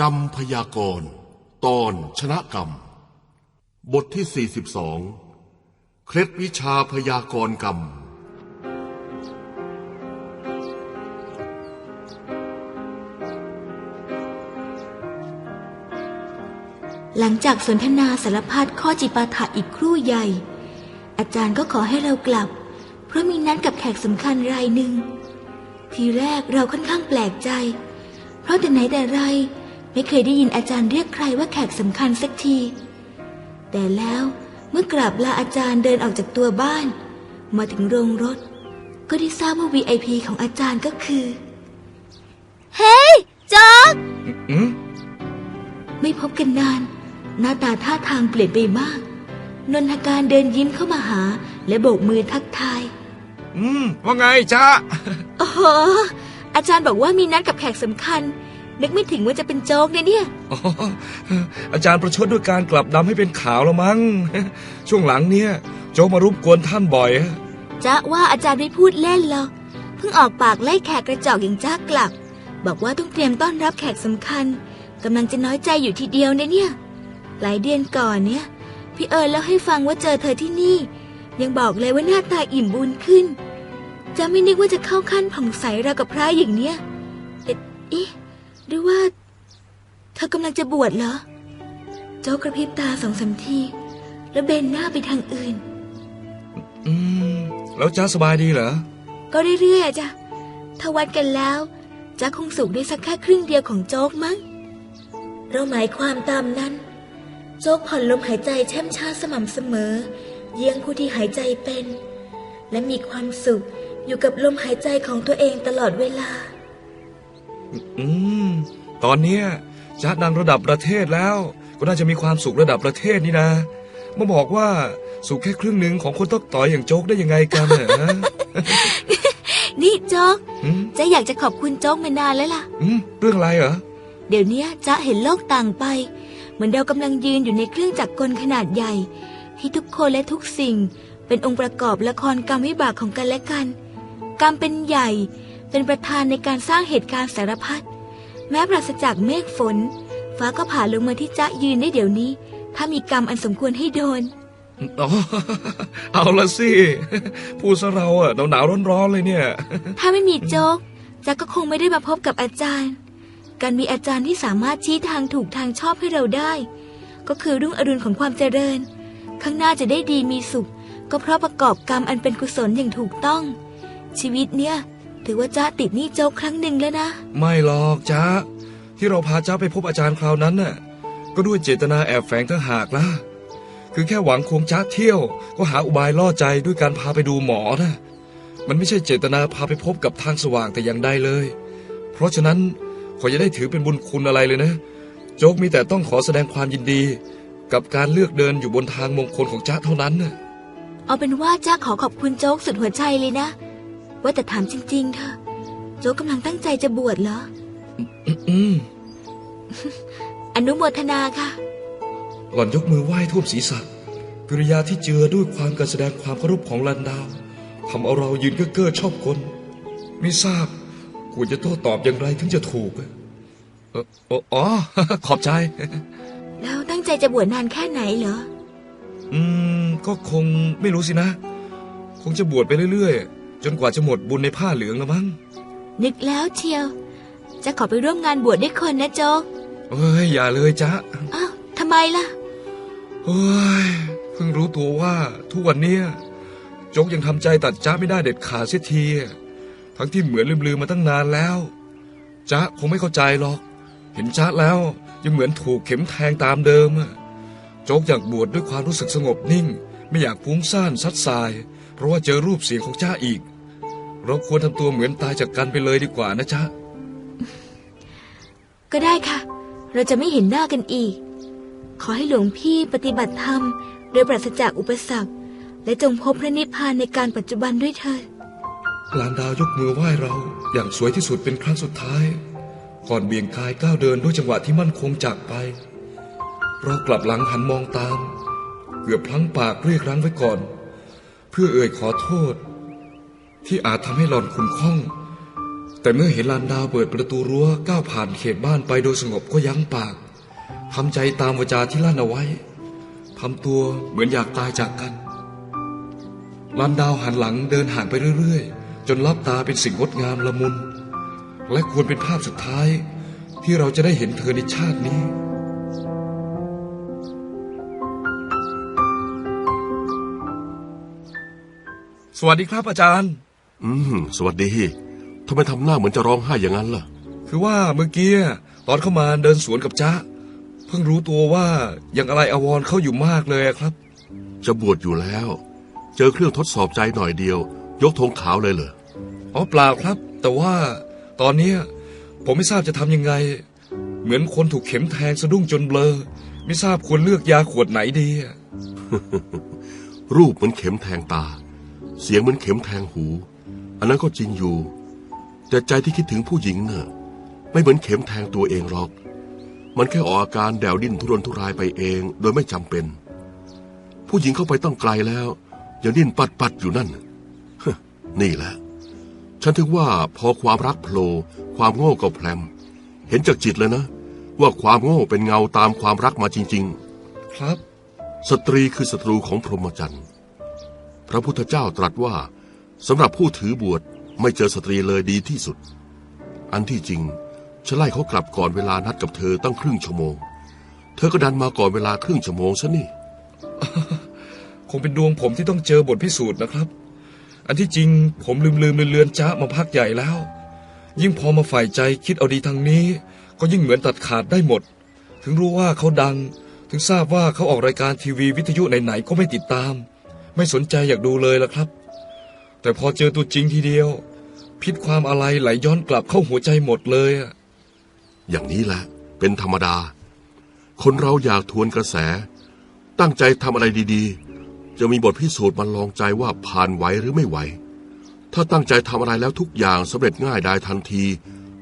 กรรมพยากรณ์ตอนชนะกรรม บทที่ 42 เคล็ดวิชาพยากรณ์กรรม หลังจากสนทนาสารพัดข้อจิปาถะอีกครู่ใหญ่ อาจารย์ก็ขอให้เรากลับ เพราะมีนัดกับแขกสำคัญรายหนึ่ง ทีแรกเราค่อนข้างแปลกใจ เพราะแต่ไหนแต่ไร ไม่เคยได้ยินอาจารย์เรียกใครว่าแขกสำคัญสักที แต่แล้วเมื่อกราบลาอาจารย์เดินออกจากตัวบ้าน มาถึงโรงรถ ก็ได้ทราบว่า VIP ของอาจารย์ก็คือ เฮ้ยจอกอืมไม่พบกันนาน หน้าตาท่าทางเปลี่ยนไปมาก นนทการเดินยิ้มเข้ามาหา และโบกมือทักทาย อืม ว่าไงจ๊ะโอ้โหอาจารย์บอกว่ามีนัดกับแขกสำคัญ นึกไม่ถึงว่าจะเป็นโจ๊กเนี่ยเนี่ย อ๋ออาจารย์ประชดด้วยการกลับดำให้เป็นขาวแล้วมั้ง ช่วงหลังเนี่ย โจกมารุบกวนท่านบ่อยจ๊ะว่าอาจารย์ไม่พูดเล่นหรอกเพิ่งออกปากไล่แขกกระจอกอย่างจ้ากลับ บอกว่าต้องเตรียมต้อนรับแขกสำคัญกำลังจะน้อยใจอยู่ทีเดียวนะเนี่ย หลายเดือนก่อนเนี่ย พี่เอิญเล่าให้ฟังว่าเจอเธอที่นี่ ยังบอกเลยว่าหน้าตาอิ่มบุญขึ้น จะไม่นึกว่าจะเข้าขั้นผ่องใสราวกับพระอย่างเนี้ยเอ๊ะเอ๊ะ หรือว่า เธอกำลังจะบวชเหรอ โจ๊กกระพริบตาสองสามที แล้วเบนหน้าไปทางอื่น อืม แล้วจ๊ะสบายดีเหรอ ก็เรื่อยๆอะจ้ะถ้าวัดกันแล้วจะคงสุกได้สักแค่ครึ่งเดียวของโจ๊กมั้ง เราหมายความตามนั้น โจ๊กผ่อนลมหายใจแช่มช้าสม่ำเสมอ เยี่ยงผู้ที่หายใจเป็น และมีความสุขอยู่กับลมหายใจของตัวเองตลอดเวลา อืม ตอนเนี้ยจ๊ะดังระดับประเทศแล้ว ก็น่าจะมีความสุขระดับประเทศนี่นะมาบอกว่าสุขแค่ครึ่งหนึ่งของคนต้องต่อยอย่างโจ๊กได้ยังไงกันเหรอนี่โจ๊กอืมจะอยากจะขอบคุณโจ๊กมานานแล้วล่ะอืมเรื่องอะไรเหรอ เดี๋ยวเนี้ยจ๊ะเห็นโลกต่างไป เหมือนเรากำลังยืนอยู่ในเครื่องจักรกลขนาดใหญ่ ที่ทุกคนและทุกสิ่ง เป็นองค์ประกอบละครกรรมวิบากของกันและกัน กรรมเป็นใหญ่ เป็นประธานในการสร้างเหตุการณ์สารพัดแม้ปราศจากเมฆฝน ฟ้าก็ผ่าลงมาที่จ๊ะยืนได้เดี๋ยวนี้ ถ้ามีกรรมอันสมควรให้โดนอ๋อเอาละสิพูดซะเราอะหนาวหนาวร้อนร้อนๆเลยเนี่ย ถ้าไม่มีโจ๊กจ๊ะก็คงไม่ได้มาพบกับอาจารย์ การมีอาจารย์ที่สามารถชี้ทางถูกทางชอบให้เราได้ ก็คือรุ่งอรุณของความเจริญ ข้างหน้าจะได้ดีมีสุข ก็เพราะประกอบกรรมอันเป็นกุศลอย่างถูกต้อง ชีวิตเนี่ย ถือว่าจ๊ะติดหนี้โจ๊กครั้งหนึ่งแล้วนะ ไม่หรอกจ๊ะที่เราพาจ๊ะไปพบอาจารย์คราวนั้นน่ะ ก็ด้วยเจตนาแอบแฝงทั้งหากล่ะคือแค่หวังควงจ๊ะเที่ยว ก็หาอุบายล่อใจด้วยการพาไปดูหมอนะมันไม่ใช่เจตนาพาไปพบกับทางสว่างแต่อย่างใดเลย เพราะฉะนั้นขออย่าได้ถือเป็นบุญคุณอะไรเลยนะ โจ๊กมีแต่ต้องขอแสดงความยินดี กับการเลือกเดินอยู่บนทางมงคลของจ๊ะเท่านั้นน่ะเอาเป็นว่าจ๊ะขอขอบคุณโจ๊กสุดหัวใจเลยนะ ว่าแต่ถามจริง ๆเถอะโจ๊กกำลังตั้งใจจะบวชเหรออืมอนุโมทนาค่ะ หล่อนยกมือไหว้ท่วมศีรษะกิริยาที่เจือด้วยความการแสดงความเคารพของลันดาวทำเอาเรายืนเก้อเก้อชอบกลไม่ทราบควรจะโต้ตอบอย่างไรถึงจะถูกอะเออเอออ๋อ ขอบใจ แล้วตั้งใจจะบวชนานแค่ไหนเหรอ อืม ก็คงไม่รู้สินะ คงจะบวชไปเรื่อยๆ จนกว่าจะหมดบุญในผ้าเหลืองแล้วมั้งนึกแล้วเชียว จะขอไปร่วมงานบวชด้วยคนนะโจ๊กเอ้ยอย่าเลยจ๊ะอ้าวทำไมล่ะเฮ้ยเพิ่งรู้ตัวว่าทุกวันเนี้ยโจ๊กยังทำใจตัดจ้าไม่ได้เด็ดขาดเสียทีทั้งที่เหมือนลืมๆมาตั้งนานแล้วจ๊ะคงไม่เข้าใจหรอก เห็นจ๊ะแล้วยังเหมือนถูกเข็มแทงตามเดิมอะโจ๊กอยากบวชดด้วยความรู้สึกสงบนิ่ง ไม่อยากฟุ้งซ่านซัดสาย เพราะว่าเจอรูปเสียงของจ้าอีก เราควรทำตัวเหมือนตายจากกันไปเลยดีกว่านะจ๊ะ ก็ได้ค่ะ เราจะไม่เห็นหน้ากันอีก ขอให้หลวงพี่ปฏิบัติธรรม โดยปราศจากอุปสรรค และจงพบพระนิพพานในการปัจจุบันด้วยเถิดลานดาวยกมือไหว้เราอย่างสวยที่สุดเป็นครั้งสุดท้าย ก่อนเบี่ยงกายก้าวเดินด้วยจังหวะที่มั่นคงจากไป เรากลับหลังหันมองตาม เกือบพลั้งปากเรียกรั้งไว้ก่อน เพื่อเอ่ยขอโทษ ที่อาจทำให้หล่อนขุนข้อง แต่เมื่อเห็นลานดาวเปิดประตูรั้วก้าวผ่านเขตบ้านไปโดยสงบก็ยั้งปากทำใจตามวาจาที่ลั่นเอาไว้ทำตัวเหมือนอยากตายจากกันลานดาวหันหลังเดินห่างไปเรื่อยๆ จนลับตาเป็นสิ่งงดงามละมุน และควรเป็นภาพสุดท้ายที่เราจะได้เห็นเธอในชาตินี้สวัสดีครับอาจารย์ อืม สวัสดีทำไมทำหน้าเหมือนจะร้องไห้อย่างนั้นล่ะ คือว่าเมื่อกี้ตอนเข้ามาเดินสวนกับจ๊ะ เพิ่งรู้ตัวว่ายังอะไรอาวรณ์เข้าอยู่มากเลยอะครับ จะบวชอยู่แล้ว เจอเครื่องทดสอบใจหน่อยเดียว ยกธงขาวเลยเหรออ๋อเปล่าครับ แต่ว่าตอนเนี้ยผมไม่ทราบจะทำยังไง เหมือนคนถูกเข็มแทงสะดุ้งจนเบลอ ไม่ทราบควรเลือกยาขวดไหนดีอะรูปเหมือนเข็มแทงตา เสียงเหมือนเข็มแทงหู อันนั้นก็จริงอยู่ แต่ใจที่คิดถึงผู้หญิงเน่ะไม่เหมือนเข็มแทงตัวเองหรอก มันแค่ออกอาการแดวดิ้นทุรนทุรายไปเอง โดยไม่จำเป็น ผู้หญิงเข้าไปต้องไกลแล้วยังดิ้นปัดปัดๆอยู่นั่นฮะนี่แหละ ฉันถึงว่าพอความรักโผล่ความโง่ก็แพลมเห็นจากจิตเลยนะ ว่าความโง่เป็นเงาตามความรักมาจริง ๆ ครับ สตรีคือศัตรูของพรหมจรรย์ พระพุทธเจ้าตรัสว่า สำหรับผู้ถือบวชไม่เจอสตรีเลยดีที่สุด อันที่จริงฉันไล่เขากลับก่อนเวลานัดกับเธอตั้งครึ่งชั่วโมง เธอก็ดันมาก่อนเวลาครึ่งชั่วโมงซะนี่ คงเป็นดวงผมที่ต้องเจอบทพิสูจน์นะครับ อันที่จริงผมลืมลืมเลือนจ้ามาพักใหญ่แล้ว ยิ่งพอมาฝ่ายใจคิดเอาดีทางนี้ ก็ยิ่งเหมือนตัดขาดได้หมด ถึงรู้ว่าเขาดัง ถึงทราบว่าเขาออกรายการทีวีวิทยุไหนๆก็ไม่ติดตาม ไม่สนใจอยากดูเลยละครับ แต่พอเจอตัวจริงทีเดียว พิษความอะไรไหลย้อนกลับเข้าหัวใจหมดเลยอะอย่างนี้แหละ เป็นธรรมดา คนเราอยากทวนกระแส ตั้งใจทำอะไรดีๆ จะมีบทพิสูจน์มาลองใจว่าผ่านไหวหรือไม่ไหว ถ้าตั้งใจทำอะไรแล้วทุกอย่างสำเร็จง่ายได้ทันที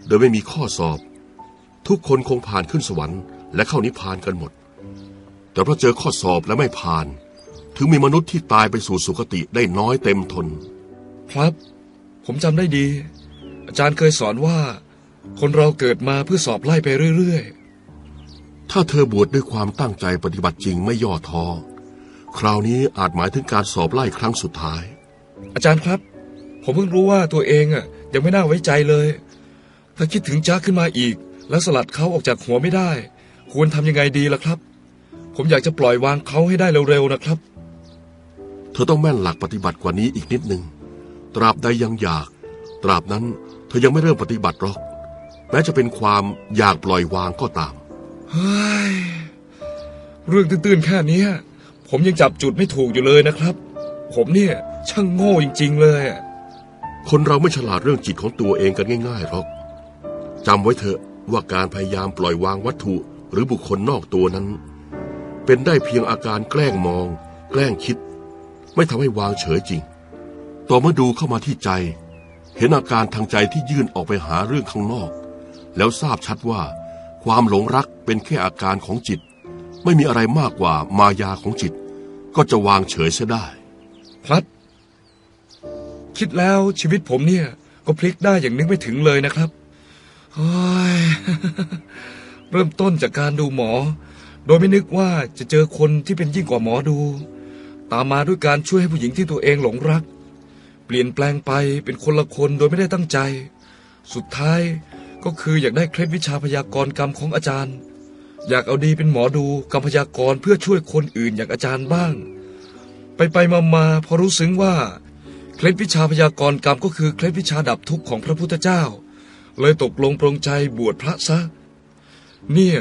โดยไม่มีข้อสอบ ทุกคนคงผ่านขึ้นสวรรค์และเข้านิพพานกันหมด แต่เพราะเจอข้อสอบและไม่ผ่าน ถึงมีมนุษย์ที่ตายไปสู่สุคติได้น้อยเต็มทน ครับ ผมจำได้ดี อาจารย์เคยสอนว่า คนเราเกิดมาเพื่อสอบไล่ไปเรื่อยถ้าเธอบวชด้วยความตั้งใจปฏิบัติจริงไม่ย่อท้อคราวนี้อาจหมายถึงการสอบไล่ครั้งสุดท้ายๆอาจารย์ครับ ผมเพิ่งรู้ว่าตัวเองอะยังไม่น่าไว้ใจเลย ถ้าคิดถึงจ้าขึ้นมาอีก แล้วสลัดเขาออกจากหัวไม่ได้ ควรทำยังไงดีล่ะครับ ผมอยากจะปล่อยวางเขาให้ได้เร็วๆนะครับ เธอต้องแม่นหลักปฏิบัติกว่านี้อีกนิดหนึ่ง ตราบใดยังอยาก ตราบนั้นเธอยังไม่เริ่มปฏิบัติหรอก แม้จะเป็นความอยากปล่อยวางก็ตาม เฮ้ย เรื่องตื้นๆแค่เนี้ยผมยังจับจุดไม่ถูกอยู่เลยนะครับ ผมเนี่ยช่างโง่จริง ๆ เลยอะคนเราไม่ฉลาดเรื่องจิตของตัวเองกันง่ายๆหรอกจำไว้เถอะว่าการพยายามปล่อยวางวัตถุหรือบุคคลนอกตัวนั้น เป็นได้เพียงอาการแกล้งมอง แกล้งคิด ไม่ทำให้วางเฉยจริง ต่อเมื่อดูเข้ามาที่ใจ เห็นอาการทางใจที่ยื่นออกไปหาเรื่องข้างนอก แล้วทราบชัดว่า ความหลงรักเป็นแค่อาการของจิต ไม่มีอะไรมากกว่ามายาของจิต ก็จะวางเฉยเสียได้ พลัด คิดแล้วชีวิตผมเนี่ย ก็พลิกได้อย่างนึกไม่ถึงเลยนะครับโอ้ยเริ่มต้นจากการดูหมอ โดยไม่นึกว่าจะเจอคนที่เป็นยิ่งกว่าหมอดู ตามมาด้วยการช่วยให้ผู้หญิงที่ตัวเองหลงรัก ปลี่ยนแปลงไปเป็นคนละคนโดยไม่ได้ตั้งใจ สุดท้ายก็คืออยากได้เคล็ดวิชาพยากรณ์กรรมของอาจารย์ อยากเอาดีเป็นหมอดูกรรมพยากรณ์เพื่อช่วยคนอื่นอย่างอาจารย์บ้าง ไปไปมามาพอรู้ซึ้งว่า เคล็ดวิชาพยากรณ์กรรมก็คือเคล็ดวิชาดับทุกข์ของพระพุทธเจ้า เลยตกลงปรงใจบวชพระซะ เนี่ย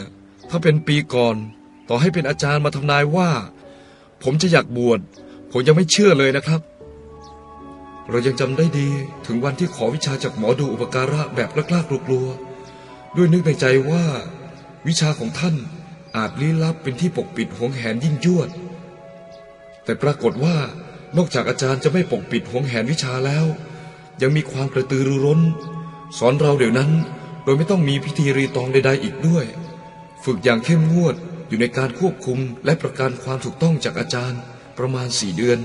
ถ้าเป็นปีก่อน ต่อให้เป็นอาจารย์มาทำนายว่า ผมจะอยากบวชผมยังไม่เชื่อเลยนะครับ เรายังจำได้ดีถึงวันที่ขอวิชาจากหมอดูอุปการะแบบกล้าๆกลัวๆด้วยนึกในใจว่า วิชาของท่านอาจลี้ลับเป็นที่ปกปิดหวงแหนยิ่งยวด แต่ปรากฏว่านอกจากอาจารย์จะไม่ปกปิดหวงแหนวิชาแล้ว ยังมีความกระตือรือร้น สอนเราเดี๋ยวนั้นโดยไม่ต้องมีพิธีรีตองใดๆอีกด้วย ฝึกอย่างเข้มงวดอยู่ในการควบคุมและประกันความถูกต้องจากอาจารย์ประมาณสี่เดือน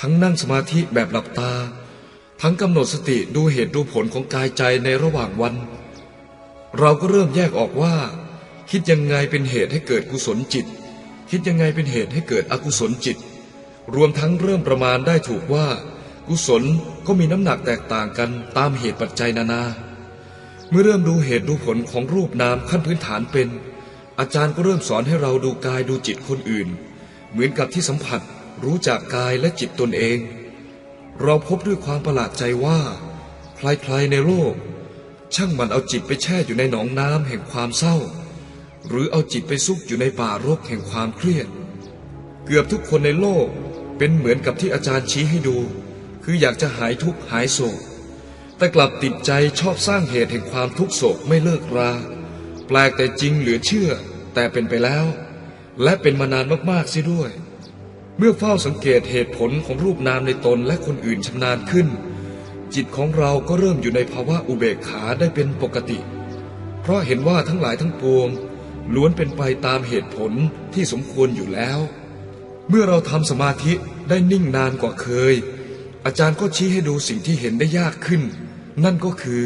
ทั้งนั่งสมาธิแบบหลับตา ทั้งกำหนดสติดูเหตุดูผลของกายใจในระหว่างวัน เราก็เริ่มแยกออกว่า คิดยังไงเป็นเหตุให้เกิดกุศลจิต คิดยังไงเป็นเหตุให้เกิดอกุศลจิต รวมทั้งเริ่มประมาณได้ถูกว่า กุศลก็มีน้ำหนักแตกต่างกันตามเหตุปัจจัยนานา เมื่อเริ่มดูเหตุดูผลของรูปนามขั้นพื้นฐานเป็น อาจารย์ก็เริ่มสอนให้เราดูกายดูจิตคนอื่น เหมือนกับที่สัมผัส รู้จักกายและจิตตนเอง เราพบด้วยความประหลาดใจว่า ใครๆในโลก ช่างมันเอาจิตไปแช่อยู่ในหนองน้ำแห่งความเศร้า หรือเอาจิตไปซุกอยู่ในป่ารกแห่งความเครียด เกือบทุกคนในโลกเป็นเหมือนกับที่อาจารย์ชี้ให้ดู คืออยากจะหายทุกข์หายโศก แต่กลับติดใจชอบสร้างเหตุแห่งความทุกข์โศกไม่เลิกรา แปลกแต่จริงเหลือเชื่อ แต่เป็นไปแล้ว และเป็นมานานมากๆเสียด้วย เมื่อเฝ้าสังเกตเหตุผลของรูปนามในตนและคนอื่นชำนาญขึ้น จิตของเราก็เริ่มอยู่ในภาวะอุเบกขาได้เป็นปกติ เพราะเห็นว่าทั้งหลายทั้งปวง ล้วนเป็นไปตามเหตุผลที่สมควรอยู่แล้ว เมื่อเราทำสมาธิได้นิ่งนานกว่าเคย อาจารย์ก็ชี้ให้ดูสิ่งที่เห็นได้ยากขึ้น นั่นก็คือ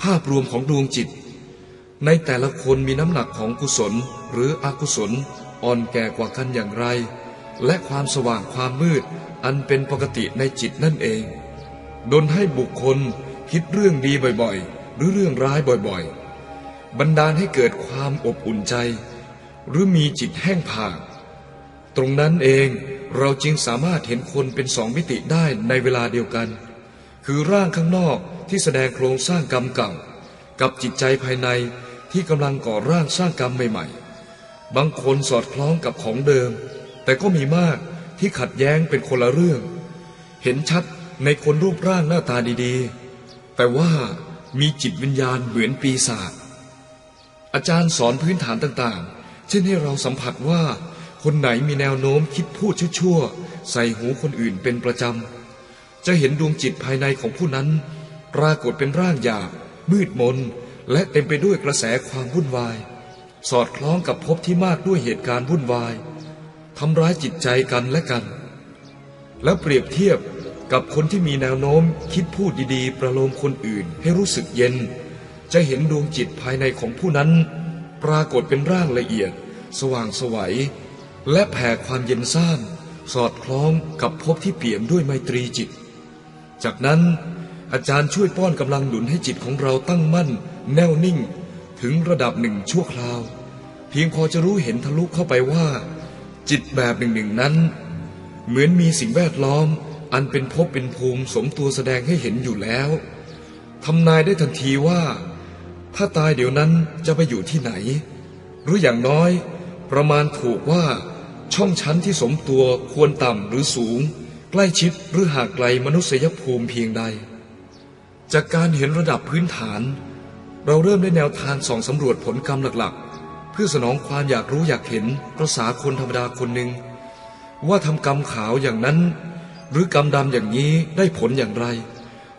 ภาพรวมของดวงจิต ในแต่ละคนมีน้ำหนักของกุศลหรืออกุศลอ่อนแก่กว่ากันอย่างไร และความสว่างความมืด อันเป็นปกติในจิตนั่นเอง ดนให้บุคคลคิดเรื่องดีบ่อยๆ หรือเรื่องร้ายบ่อยๆ บันดาลให้เกิดความอบอุ่นใจ หรือมีจิตแห้งผาก ตรงนั้นเองเราจึงสามารถเห็นคนเป็นสองมิติได้ในเวลาเดียวกัน คือร่างข้างนอกที่แสดงโครงสร้างกรรมเก่า กับจิตใจภายในที่กำลังก่อร่างสร้างกรรมใหม่ๆ บางคนสอดคล้องกับของเดิม แต่ก็มีมากที่ขัดแย้งเป็นคนละเรื่อง เห็นชัดในคนรูปร่างหน้าตาดีๆ แต่ว่ามีจิตวิญญาณเหมือนปีศาจอาจารย์สอนพื้นฐานต่างๆ เช่นให้เราสัมผัสว่า คนไหนมีแนวโน้มคิดพูดชั่วๆ ใส่หูคนอื่นเป็นประจำ จะเห็นดวงจิตภายในของผู้นั้น ปรากฏเป็นร่างหยาบมืดมน และเต็มไปด้วยกระแสความวุ่นวาย สอดคล้องกับภพที่มากด้วยเหตุการณ์วุ่นวาย ทำร้ายจิตใจกันและกัน แล้วเปรียบเทียบกับคนที่มีแนวโน้มคิดพูดดีๆ ประโลมคนอื่นให้รู้สึกเย็น จะเห็นดวงจิตภายในของผู้นั้น ปรากฏเป็นร่างละเอียด สว่างสวัย และแผ่ความเย็นซ่านสอดคล้องกับภพที่เปี่ยมด้วยไมตรีจิต จากนั้นอาจารย์ช่วยป้อนกำลังหนุนให้จิตของเราตั้งมั่น แน่วนิ่ง ถึงระดับหนึ่งชั่วคราว เพียงพอจะรู้เห็นทะลุเข้าไปว่า จิตแบบหนึ่งหนึ่งนั้น เหมือนมีสิ่งแวดล้อม อันเป็นภพเป็นภูมิสมตัวแสดงให้เห็นอยู่แล้วทำนายได้ทันทีว่า ถ้าตายเดี๋ยวนั้นจะไปอยู่ที่ไหน หรืออย่างน้อย ประมาณถูกว่า ช่องชั้นที่สมตัวควรต่ำหรือสูง ใกล้ชิดหรือห่างไกลมนุษยภูมิเพียงใด จากการเห็นระดับพื้นฐาน เราเริ่มได้แนวทางส่องสำรวจผลกรรมหลักๆ เพื่อสนองความอยากรู้อยากเห็นประษาคนธรรมดาคนหนึ่งว่าทำกรรมขาวอย่างนั้น หรือกรรมดำอย่างนี้ได้ผลอย่างไร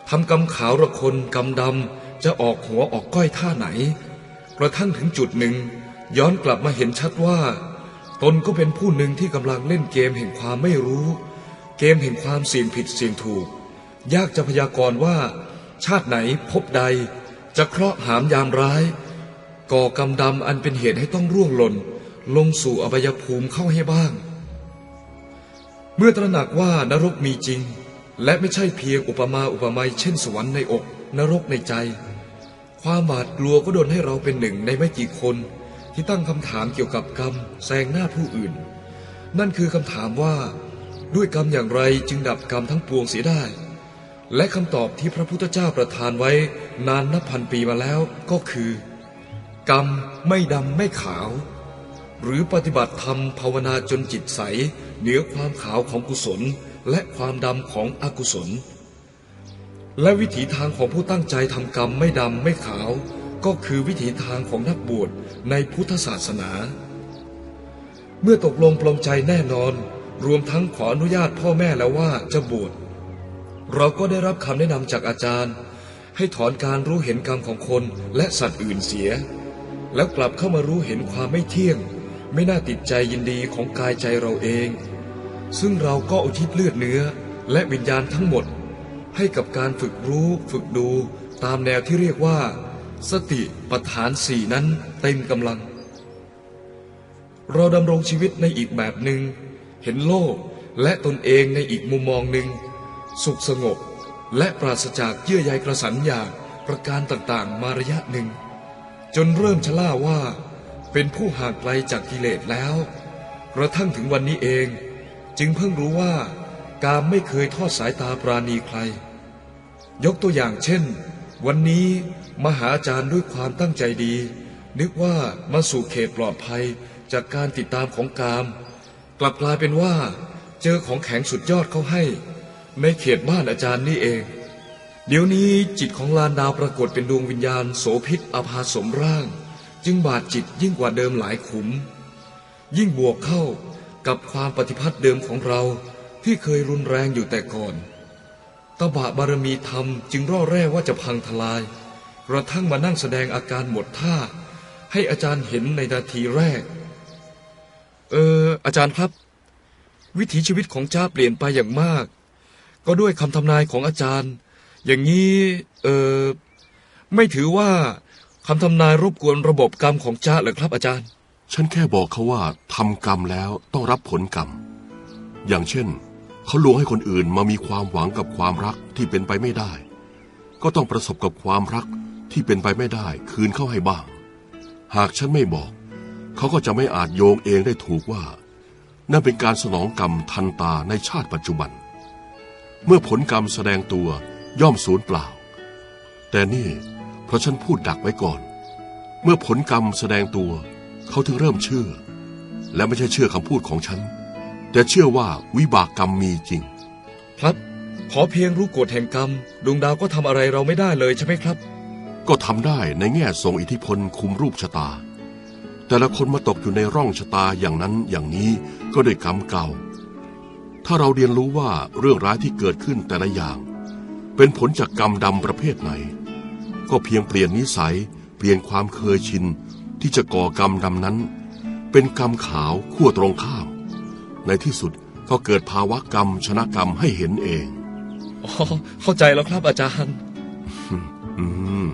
ทำกรรมขาวละคนกรรมดำจะออกหัวออกก้อยท่าไหน กระทั่งถึงจุดหนึ่ง ย้อนกลับมาเห็นชัดว่า ตนก็เป็นผู้หนึ่งที่กำลังเล่นเกมแห่งความไม่รู้ เกมแห่งความเสี่ยงผิดเสี่ยงถูก ยากจะพยากรณ์ว่า ชาติไหนพบใด จะเคราะห์หามยามร้าย ก่อกรรมดำอันเป็นเหตุให้ต้องร่วงหล่น ลงสู่อบายภูมิเข้าให้บ้าง เมื่อตระหนักว่านรกมีจริง และไม่ใช่เพียงอุปมาอุปไมยเช่นสวรรค์ในอก นรกในใจ ความหวาดกลัวก็ดนให้เราเป็นหนึ่งในไม่กี่คนที่ตั้งคำถามเกี่ยวกับกรรมแซงหน้าผู้อื่น นั่นคือคำถามว่า ด้วยกรรมอย่างไรจึงดับกรรมทั้งปวงเสียได้ และคำตอบที่พระพุทธเจ้าประทานไว้นานนับพันปีมาแล้วก็คือ กรรมไม่ดำไม่ขาว หรือปฏิบัติธรรมภาวนาจนจิตใส เหนือความขาวของกุศลและความดำของอกุศล และวิถีทางของผู้ตั้งใจทำกรรมไม่ดำไม่ขาว ก็คือวิถีทางของนักบวชในพุทธศาสนา เมื่อตกลงปลงใจแน่นอน รวมทั้งขออนุญาตพ่อแม่แล้วว่าจะบวชเราก็ได้รับคำแนะนำจากอาจารย์ ให้ถอนการรู้เห็นกรรมของคนและสัตว์อื่นเสีย แล้วกลับเข้ามารู้เห็นความไม่เที่ยง ไม่น่าติดใจยินดีของกายใจเราเอง ซึ่งเราก็อุทิศเลือดเนื้อ และวิญญาณทั้งหมด ให้กับการฝึกรู้ฝึกดูตามแนวที่เรียกว่า สติปัฏฐานสี่นั้นเต็มกำลัง เราดำรงชีวิตในอีกแบบหนึ่งเห็นโลกและตนเองในอีกมุมมองหนึ่ง สุขสงบและปราศจากเยื่อใยกระสันอยากประการต่างๆ มาระยะหนึ่ง จนเริ่มชะล่าว่า เป็นผู้ห่างไกลจากกิเลสแล้ว กระทั่งถึงวันนี้เอง จึงเพิ่งรู้ว่า กามไม่เคยทอดสายตาปราณีใคร ยกตัวอย่างเช่น วันนี้มหาอาจารย์ด้วยความตั้งใจดี นึกว่ามาสู่เขตปลอดภัยจากการติดตามของกาม กลับกลายเป็นว่า เจอของแข็งสุดยอดเขาให้ ในเขตบ้านอาจารย์นี่เอง เดี๋ยวนี้จิตของลานดาวปรากฏเป็นดวงวิญญาณโสพิษอภาสมร่าง จึงบาดจิตยิ่งกว่าเดิมหลายขุม ยิ่งบวกเข้ากับความปฏิพัทธ์เดิมของเราที่เคยรุนแรงอยู่แต่ก่อนตบะบารมีธรรมจึงร่อแร่ว่าจะพังทลายกระทั่งมานั่งแสดงอาการหมดท่า ให้อาจารย์เห็นในนาทีแรก เออ อาจารย์ครับ วิถีชีวิตของจ้าเปลี่ยนไปอย่างมาก ก็ด้วยคำทำนายของอาจารย์ อย่างนี้เออไม่ถือว่าคำทำนายรบกวนระบบกรรมของจ้าเหรอครับอาจารย์ ฉันแค่บอกเขาว่าทำกรรมแล้วต้องรับผลกรรม อย่างเช่น เขาลวงให้คนอื่นมามีความหวังกับความรักที่เป็นไปไม่ได้ ก็ต้องประสบกับความรักที่เป็นไปไม่ได้ คืนเข้าให้บ้าง หากฉันไม่บอก เขาก็จะไม่อาจโยงเองได้ถูกว่า นั่นเป็นการสนองกรรมทันตาในชาติปัจจุบัน เมื่อผลกรรมแสดงตัว ย่อมสูญเปล่า แต่นี่เพราะฉันพูดดักไว้ก่อน เมื่อผลกรรมแสดงตัว เขาถึงเริ่มเชื่อ และไม่ใช่เชื่อคำพูดของฉัน แต่เชื่อว่าวิบากกรรมมีจริง ครับ ขอเพียงรู้กฎแห่งกรรมดวงดาวก็ทำอะไรเราไม่ได้เลยใช่ไหมครับ ก็ทำได้ในแง่ส่งอิทธิพลคุมรูปชะตา แต่ละคนมาตกอยู่ในร่องชะตาอย่างนั้นอย่างนี้ก็ด้วยกรรมเก่า ถ้าเราเรียนรู้ว่าเรื่องร้ายที่เกิดขึ้นแต่ละอย่าง เป็นผลจากกรรมดำประเภทไหน ก็เพียงเปลี่ยนนิสัยเปลี่ยนความเคยชิน ที่จะก่อกรรมดำนั้น เป็นกรรมขาวขั้วตรงข้าม ในที่สุดก็เกิดภาวะกรรมชนะกรรมให้เห็นเองอ๋อเข้าใจแล้วครับอาจารย์อืม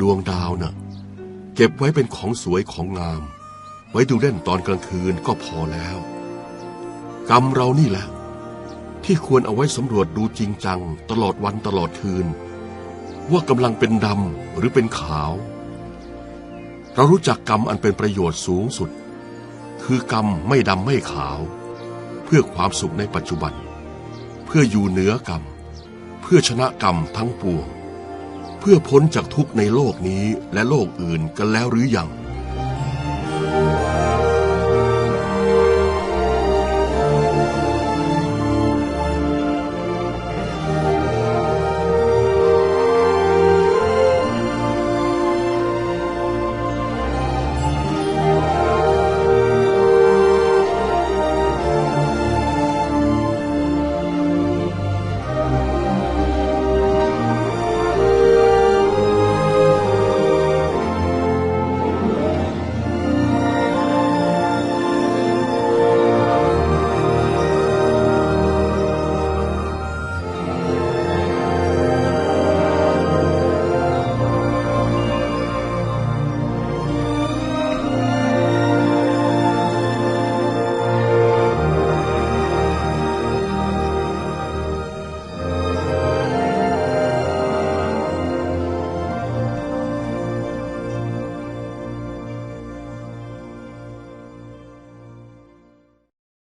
ดวงดาวน่ะ เก็บไว้เป็นของสวยของงาม ไว้ดูเล่นตอนกลางคืนก็พอแล้ว กรรมเรานี่แหละ ที่ควรเอาไว้สำรวจดูจริงจังตลอดวันตลอดคืน ว่ากำลังเป็นดำหรือเป็นขาว เรารู้จักกรรมอันเป็นประโยชน์สูงสุด คือกรรมไม่ดำไม่ขาว เพื่อความสุขในปัจจุบัน เพื่ออยู่เหนือกรรม เพื่อชนะกรรมทั้งปวง เพื่อพ้นจากทุกข์ในโลกนี้และโลกอื่นกันแล้วหรือยัง